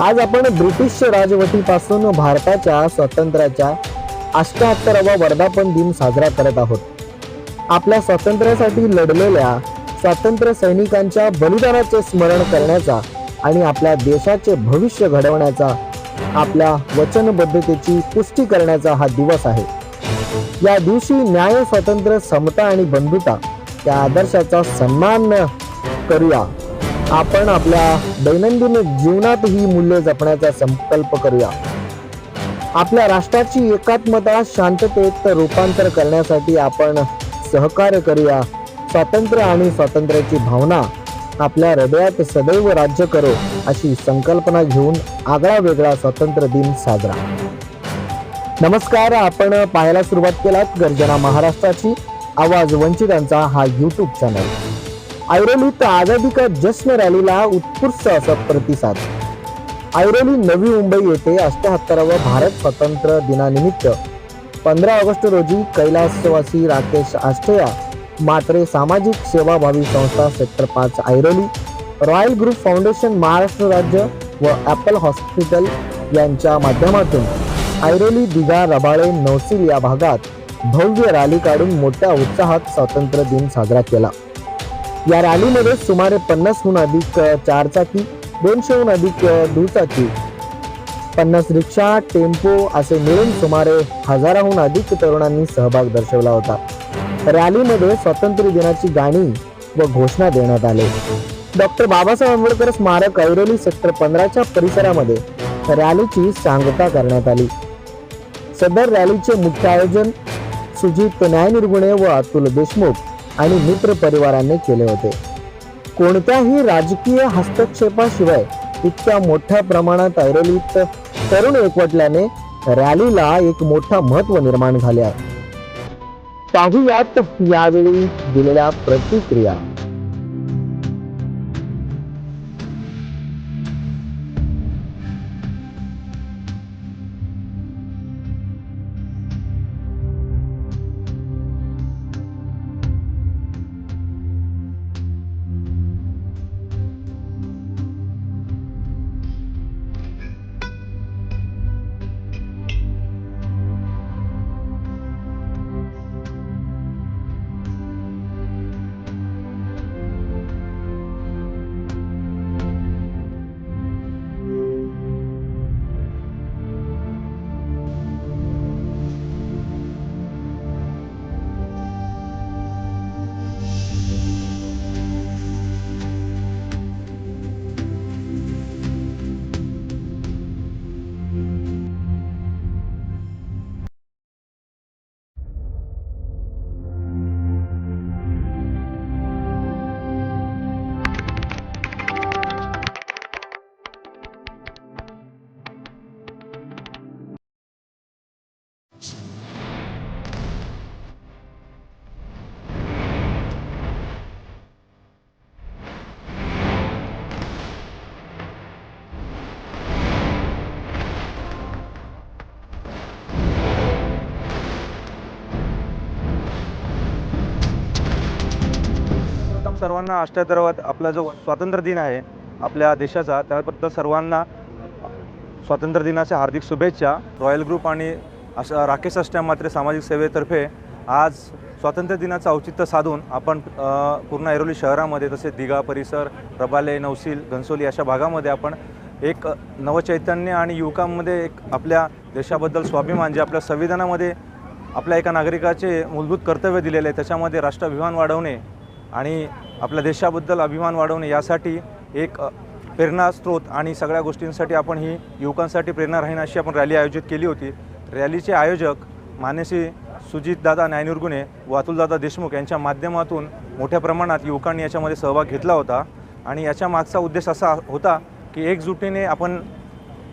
आज आपण ब्रिटिश राजवटीपासून भारताच्या स्वातंत्र्याच्या अष्ट्याहत्तरावा वर्धापन दिन साजरा करत आहोत. आपल्या स्वातंत्र्यासाठी लढलेल्या स्वातंत्र्य सैनिकांच्या बलिदानाचे स्मरण करण्याचा आणि आपल्या देशाचे भविष्य घडवण्याचा आपल्या वचनबद्धतेची पुष्टी करण्याचा हा दिवस आहे. या दिवशी न्याय स्वातंत्र्य समता आणि बंधुता या आदर्शाचा सन्मान करूया. आपण आपल्या दैनंदिन जीवनात ही मूल्य जपण्याचा संकल्प करूया. आपल्या राष्ट्राची एकात्मता शांततेत रूपांतर करण्यासाठी आपण सहकार्य करूया. स्वातंत्र्य आणि स्वातंत्र्याची भावना आपल्या हृदयात सदैव राज्य करो अशी संकल्पना घेऊन आगळा वेगळा स्वातंत्र्य दिन साजरा. नमस्कार आपण पाहायला सुरुवात केलात गर्जना महाराष्ट्राची. आवाज वंचितांचा हा युट्यूब चॅनल ऐरोलीत आझादी का जश्न रॅलीला उत्कृष्ट असा प्रतिसाद. ऐरोली नवी मुंबई येथे अष्ट्याहत्तरावं भारत स्वातंत्र्य दिनानिमित्त पंधरा ऑगस्ट रोजी कैलासवासी राकेश आष्टेया मात्रे सामाजिक सेवाभावी संस्था सेक्टर पाच Airoli royal group foundation Maharashtra राज्य व ॲपल हॉस्पिटल यांच्या माध्यमातून ऐरोली दिघा रबाळे नौसिल या भागात भव्य रॅली काढून मोठ्या उत्साहात स्वातंत्र्य दिन साजरा केला. या रॅलीमध्ये सुमारे पन्नासहून अधिक चारचाकी दोनशेहून अधिक दुचाकी पन्नास रिक्षा टेम्पो असे मिळून सुमारे हजाराहून अधिक तरुणांनी सहभाग दर्शवला होता. रॅलीमध्ये स्वातंत्र्य दिनाची गाणी व घोषणा देण्यात आले. डॉक्टर बाबासाहेब आंबेडकर स्मारक ऐरोली सेक्टर पंधराच्या परिसरामध्ये रॅलीची सांगता करण्यात आली. सदर रॅलीचे मुख्य आयोजन सुजित न्यायनिर्गुणे व अतुल देशमुख आणि मित्र परिवाराने केले होते. कोणत्याही राजकीय हस्तक्षेपाशिवाय इतक्या मोठ्या प्रमाणात ऐरोलीत तरुण एकवटल्याने रॅलीला एक मोठा महत्त्व निर्माण झाले आहे. पाहुयात यावेळी दिलेल्या प्रतिक्रिया. सर्वांना अष्ट्याहत्तरावा आपला जो स्वातंत्र्य दिन आहे आपल्या देशाचा त्याबद्दल सर्वांना स्वातंत्र्य दिनाच्या हार्दिक शुभेच्छा. रॉयल ग्रुप आणि अशा राकेश अष्ट्या मात्रे सामाजिक सेवेतर्फे आज स्वातंत्र्य दिनाचं औचित्य साधून आपण पूर्ण ऐरोली शहरामध्ये तसेच दिघा परिसर रबाले नौसील घनसोली अशा भागामध्ये आपण एक नवचैतन्य आणि युवकांमध्ये एक आपल्या देशाबद्दल स्वाभिमान जे आपल्या संविधानामध्ये आपल्या एका नागरिकाचे मूलभूत कर्तव्य दिलेले आहे त्याच्यामध्ये राष्ट्राभिमान वाढवणे आणि आपल्या देशाबद्दल अभिमान वाढवणे यासाठी एक अ, प्रेरणास्रोत आणि सगळ्या गोष्टींसाठी आपण ही युवकांसाठी प्रेरणा राहीन अशी आपण रॅली आयोजित केली होती. रॅलीचे आयोजक मानसी सुजितदादा न्यायनिर्गुणे व अतुलदादा देशमुख यांच्या माध्यमातून मोठ्या प्रमाणात युवकांनी याच्यामध्ये सहभाग घेतला होता. आणि याच्या मागचा उद्देश असा होता की एकजुटीने आपण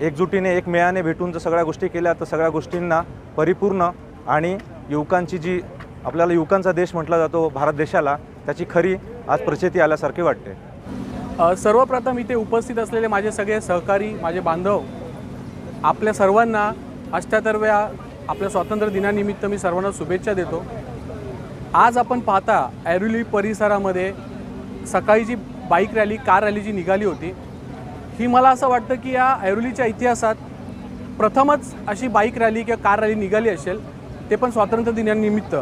एकजुटीने एकमेळाने भेटून जर सगळ्या गोष्टी केल्या तर सगळ्या गोष्टींना परिपूर्ण आणि युवकांची जी आपल्याला युवकांचा देश म्हटला जातो भारत देशाला त्याची खरी आज प्रचिती आल्यासारखी वाटते. सर्वप्रथम इथे उपस्थित असलेले माझे सगळे सहकारी माझे बांधव आपल्या सर्वांना अष्ट्याहत्तरव्या आपल्या स्वातंत्र्य दिनानिमित्त मी सर्वांना शुभेच्छा देतो. आज आपण पाहता ऐरोली परिसरामध्ये सकाळी जी बाईक रॅली कार रॅली जी निघाली होती ही मला असं वाटतं की या ऐरोलीच्या इतिहासात प्रथमच अशी बाईक रॅली किंवा कार रॅली निघाली असेल ते पण स्वातंत्र्य दिनानिमित्त.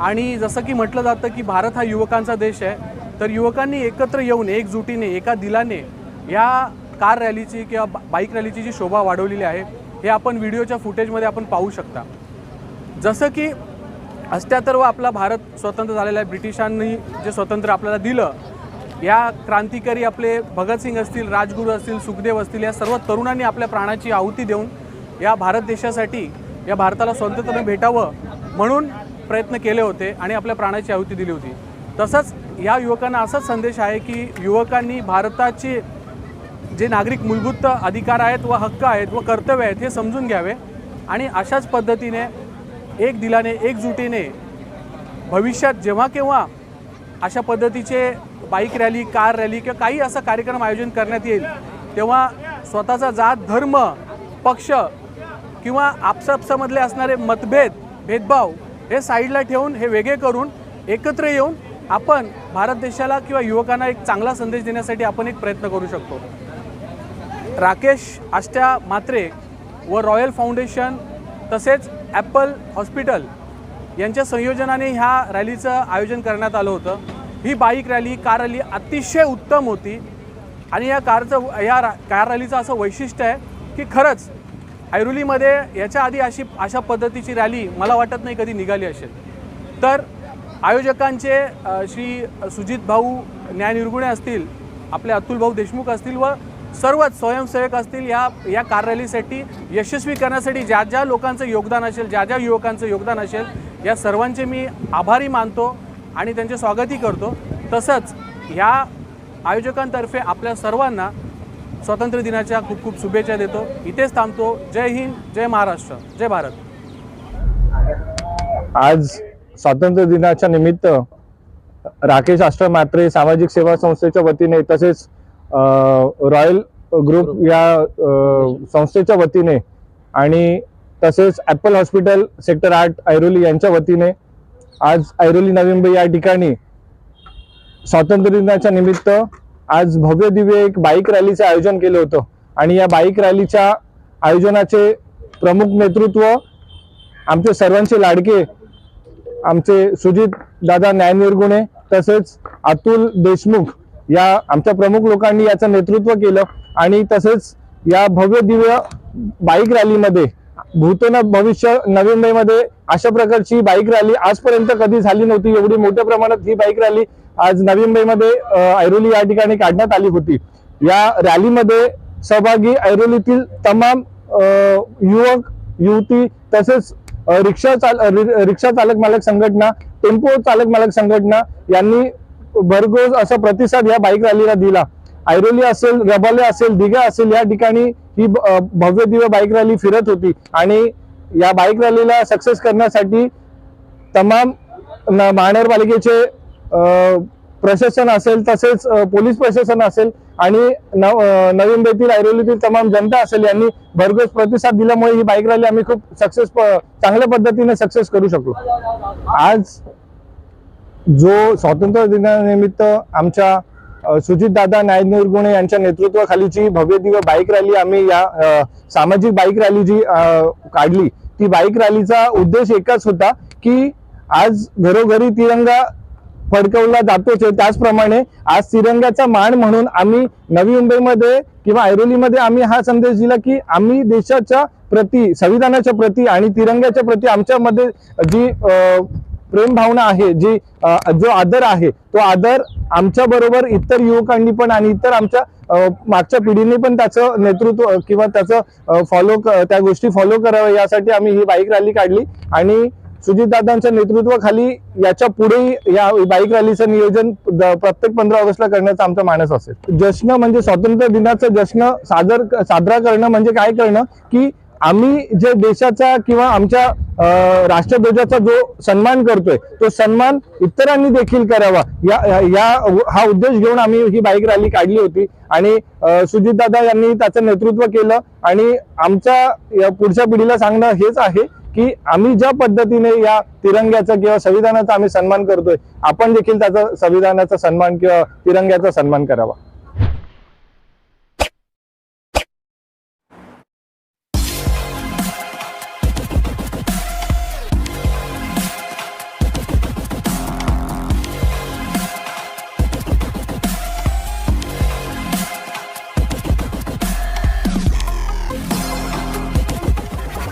आणि जसं की म्हटलं जातं की भारत हा युवकांचा देश आहे तर युवकांनी एकत्र येऊन एकजुटीने एका दिलाने या कार रॅलीची किंवा बाईक रॅलीची जी शोभा वाढवलेली आहे हे आपण व्हिडिओच्या फुटेजमध्ये आपण पाहू शकता. जसं की अष्ट्याहत्तर व आपला भारत स्वतंत्र झालेला आहे ब्रिटिशांनी जे स्वतंत्र आपल्याला दिलं या क्रांतिकारी आपले भगतसिंग असतील राजगुरू असतील सुखदेव असतील या सर्व तरुणांनी आपल्या प्राणाची आहुती देऊन या भारत देशासाठी या भारताला स्वतंत्र भेटावं म्हणून प्रयत्न केले होते आणि आपल्या प्राणाची आहुती दिली होती. तसंच या युवकांना असाच संदेश आहे की युवकांनी भारताचे जे नागरिक मूलभूत अधिकार आहेत व हक्क आहेत व कर्तव्य आहेत हे समजून घ्यावे आणि अशाच पद्धतीने एक दिलाने एकजुटीने भविष्यात जेव्हा केव्हा अशा पद्धतीचे बाईक रॅली कार रॅली किंवा काही असा कार्यक्रम आयोजन करण्यात येईल तेव्हा स्वतःचा जात धर्म पक्ष किंवा आपसापसामधले असणारे मतभेद भेदभाव हे साईडला ठेवून हे वेगळे करून एकत्र येऊन आपण भारत देशाला किंवा युवकांना एक चांगला संदेश देण्यासाठी आपण एक प्रयत्न करू शकतो. राकेश आष्ट्या मात्रे व रॉयल फाउंडेशन तसेच ॲपल हॉस्पिटल यांच्या संयोजनाने ह्या रॅलीचं आयोजन करण्यात आलं होतं. ही बाईक रॅली कार रॅली अतिशय उत्तम होती. आणि या कारचं या रा कार रॅलीचं असं वैशिष्ट्य आहे की खरंच ऐरोलीमध्ये याच्या आधी अशी अशा पद्धतीची रॅली मला वाटत नाही कधी निघाली असेल. तर आयोजकांचे श्री सुजित भाऊ न्यायनिर्गुणे असतील आपले अतुल भाऊ देशमुख असतील व सर्वच स्वयंसेवक असतील या या कार रॅलीसाठी यशस्वी करण्यासाठी ज्या ज्या लोकांचं योगदान असेल ज्या ज्या युवकांचं योगदान असेल या सर्वांचे मी आभारी मानतो आणि त्यांचे स्वागतही करतो. तसंच ह्या आयोजकांतर्फे आपल्या सर्वांना स्वातंत्र्य दिनाच्या खूप खूप शुभेच्छा देतो. इथेच थांबतो. जय हिंद जय महाराष्ट्र जय भारत. आज स्वातंत्र्य दिनाच्या निमित्त राकेश आश्रम मात्रे सामाजिक सेवा संस्थेच्या वतीने तसेच रॉयल ग्रुप या संस्थेच्या वतीने आणि तसेच ॲपल हॉस्पिटल सेक्टर आठ ऐरोली यांच्या वतीने आज ऐरोली नवी मुंबई या ठिकाणी स्वातंत्र्य दिनाच्या निमित्त आज भव्य दिव्य एक बाईक रॅलीचं आयोजन केलं होतं. आणि या बाईक रॅलीच्या आयोजनाचे प्रमुख नेतृत्व आमचे सर्वांचे लाडके आमचे सुजित दादा न्यायनिर्गुणे तसेच अतुल देशमुख या आमच्या प्रमुख लोकांनी याचं नेतृत्व केलं. आणि तसेच या भव्य दिव्य बाईक रॅलीमध्ये भूतन भविष्य नवी मुंबईमध्ये अशा प्रकारची बाईक रॅली आजपर्यंत कधी झाली नव्हती एवढी मोठ्या प्रमाणात ही बाईक रॅली आज नवी मुंबईमध्ये ऐरोली या ठिकाणी काढण्यात आली होती. या रॅलीमध्ये सहभागी ऐरोलीतील तमाम युवक युवती तसेच रिक्षा चाल रिक्षा चालक मालक संघटना टेम्पो चालक मालक संघटना यांनी भरघोस असा प्रतिसाद या बाईक रॅलीला दिला. ऐरोली असेल रबाले असेल दिघा असेल या ठिकाणी ही भव्य दिव्य बाईक रॅली फिरत होती आणि या बाईक रॅलीला सक्सेस करण्यासाठी तमाम न- महानगरपालिकेचे प्रशासन असेल तसेच पोलीस प्रशासन असेल आणि नव नवी मुंबईतील ऐरोलीतील तमाम जनता असेल यांनी भरघोस प्रतिसाद दिल्यामुळे ही बाईक रॅली आम्ही खूप सक्सेस चांगल्या पद्धतीने सक्सेस करू शकलो. आज जो स्वातंत्र्य दिनानिमित्त आमच्या सुजित दादा नायनिर्गुणे यांच्या नेतृत्वाखालीची भव्य दिव्य बाईक रॅली आम्ही या सामाजिक बाईक रॅली जी काढली ती बाईक रॅलीचा उद्देश एकच होता की आज घरोघरी तिरंगा फडकवला जातोच आहे. त्याचप्रमाणे आज तिरंग्याचा मान म्हणून आम्ही नवी मुंबईमध्ये किंवा ऐरोलीमध्ये आम्ही हा संदेश दिला की आम्ही देशाच्या प्रती संविधानाच्या प्रती आणि तिरंग्याच्या प्रती आमच्यामध्ये जी प्रेम भावना आहे जी जो आदर आहे तो आदर आमच्या बरोबर इतर युवकांनी पण आणि इतर आमच्या मागच्या पिढीने पण त्याचं नेतृत्व किंवा त्याचं फॉलो त्या गोष्टी फॉलो कराव्या यासाठी आम्ही ही बाईक रॅली काढली. आणि सुजितदादांच्या नेतृत्वाखाली याच्या पुढेही या बाईक रॅलीचं नियोजन प्रत्येक पंधरा ऑगस्टला करण्याचा आमचा मानस असेल. जश्न म्हणजे स्वातंत्र्य दिनाचं जश्न सादर साजरा करणं म्हणजे काय करणं? की आम्ही जे देशाचा किंवा आमच्या राष्ट्रध्वजाचा जो सन्मान करतोय तो सन्मान इतरांनी देखील करावा. या या हा उद्देश घेऊन आम्ही ही बाईक रॅली काढली होती आणि सुजितदादा यांनी त्याचं नेतृत्व केलं आणि आमच्या पुढच्या पिढीला सांगणं हेच आहे की आम्ही ज्या पद्धतीने या तिरंग्याचा किंवा संविधानाचा आम्ही सन्मान करतोय आपण देखील त्याचा संविधानाचा सन्मान किंवा तिरंग्याचा सन्मान करावा.